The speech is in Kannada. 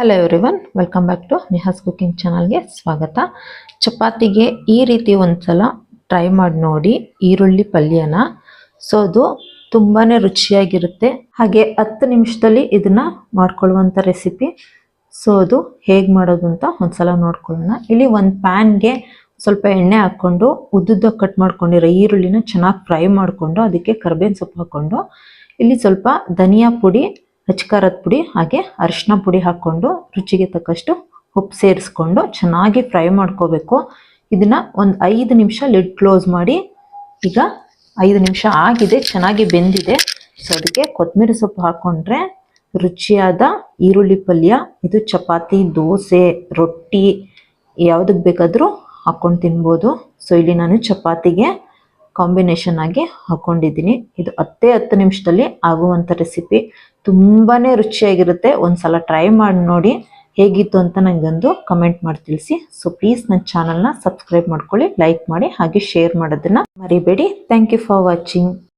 Hello everyone welcome back to Nihas cooking ಚಾನಲ್ಗೆ ಸ್ವಾಗತ. ಚಪಾತಿಗೆ ಈ ರೀತಿ ಒಂದ್ಸಲ ಟ್ರೈ ಮಾಡಿ ನೋಡಿ ಈರುಳ್ಳಿ ಪಲ್ಯನ. ಸೊ ಅದು ತುಂಬಾ ರುಚಿಯಾಗಿರುತ್ತೆ. ಹಾಗೆ ಹತ್ತು ನಿಮಿಷದಲ್ಲಿ ಇದನ್ನ ಮಾಡ್ಕೊಳ್ಳುವಂಥ ರೆಸಿಪಿ ಸೊ ಅದು ಹೇಗೆ ಮಾಡೋದು ಅಂತ ಒಂದ್ಸಲ ನೋಡ್ಕೊಳ್ಳೋಣ. ಇಲ್ಲಿ ಒಂದು ಪ್ಯಾನ್ಗೆ ಸ್ವಲ್ಪ ಎಣ್ಣೆ ಹಾಕ್ಕೊಂಡು ಉದ್ದುದ್ದ ಕಟ್ ಮಾಡ್ಕೊಂಡಿರೋ ಈರುಳ್ಳಿನ ಚೆನ್ನಾಗಿ ಫ್ರೈ ಮಾಡಿಕೊಂಡು ಅದಕ್ಕೆ ಕರ್ಬೇವಿನ ಸೊಪ್ಪು ಹಾಕ್ಕೊಂಡು. ಇಲ್ಲಿ ಸ್ವಲ್ಪ ಧನಿಯಾ ಪುಡಿ ಹಚ್ಕಾರದ ಪುಡಿ ಹಾಗೆ ಅರಿಶಿನ ಪುಡಿ ಹಾಕ್ಕೊಂಡು ರುಚಿಗೆ ತಕ್ಕಷ್ಟು ಉಪ್ಪು ಸೇರಿಸ್ಕೊಂಡು ಚೆನ್ನಾಗಿ ಫ್ರೈ ಮಾಡ್ಕೋಬೇಕು. ಇದನ್ನು ಒಂದು ಐದು ನಿಮಿಷ ಲಿಡ್ ಕ್ಲೋಸ್ ಮಾಡಿ. ಈಗ ಐದು ನಿಮಿಷ ಆಗಿದೆ, ಚೆನ್ನಾಗಿ ಬೆಂದಿದೆ. ಸೊ ಅದಕ್ಕೆ ಕೊತ್ತಂಬರಿ ಸೊಪ್ಪು ಹಾಕ್ಕೊಂಡ್ರೆ ರುಚಿಯಾದ ಈರುಳ್ಳಿ ಪಲ್ಯ, ಇದು ಚಪಾತಿ, ದೋಸೆ, ರೊಟ್ಟಿ ಯಾವುದಕ್ಕೆ ಬೇಕಾದರೂ ಹಾಕ್ಕೊಂಡು ತಿನ್ಬೋದು. ಸೊ ಇಲ್ಲಿ ನಾನು ಚಪಾತಿಗೆ ಕಾಂಬಿನೇಷನ್ ಆಗಿ ಹಾಕೊಂಡಿದ್ದೀನಿ. ಇದು ಹತ್ತೇ ಹತ್ತು ನಿಮಿಷದಲ್ಲಿ ಆಗುವಂಥ ರೆಸಿಪಿ ತುಂಬಾ ರುಚಿಯಾಗಿರುತ್ತೆ. ಒಂದ್ಸಲ ಟ್ರೈ ಮಾಡಿ ನೋಡಿ ಹೇಗಿತ್ತು ಅಂತ ನನಗೊಂದು ಕಮೆಂಟ್ ಮಾಡಿ ತಿಳಿಸಿ. ಸೊ ಪ್ಲೀಸ್ ನನ್ನ ಚಾನಲ್ನ ಸಬ್ಸ್ಕ್ರೈಬ್ ಮಾಡ್ಕೊಳ್ಳಿ ಲೈಕ್ ಮಾಡಿ, ಹಾಗೆ ಶೇರ್ ಮಾಡೋದನ್ನ ಮರಿಬೇಡಿ. Thank you for watching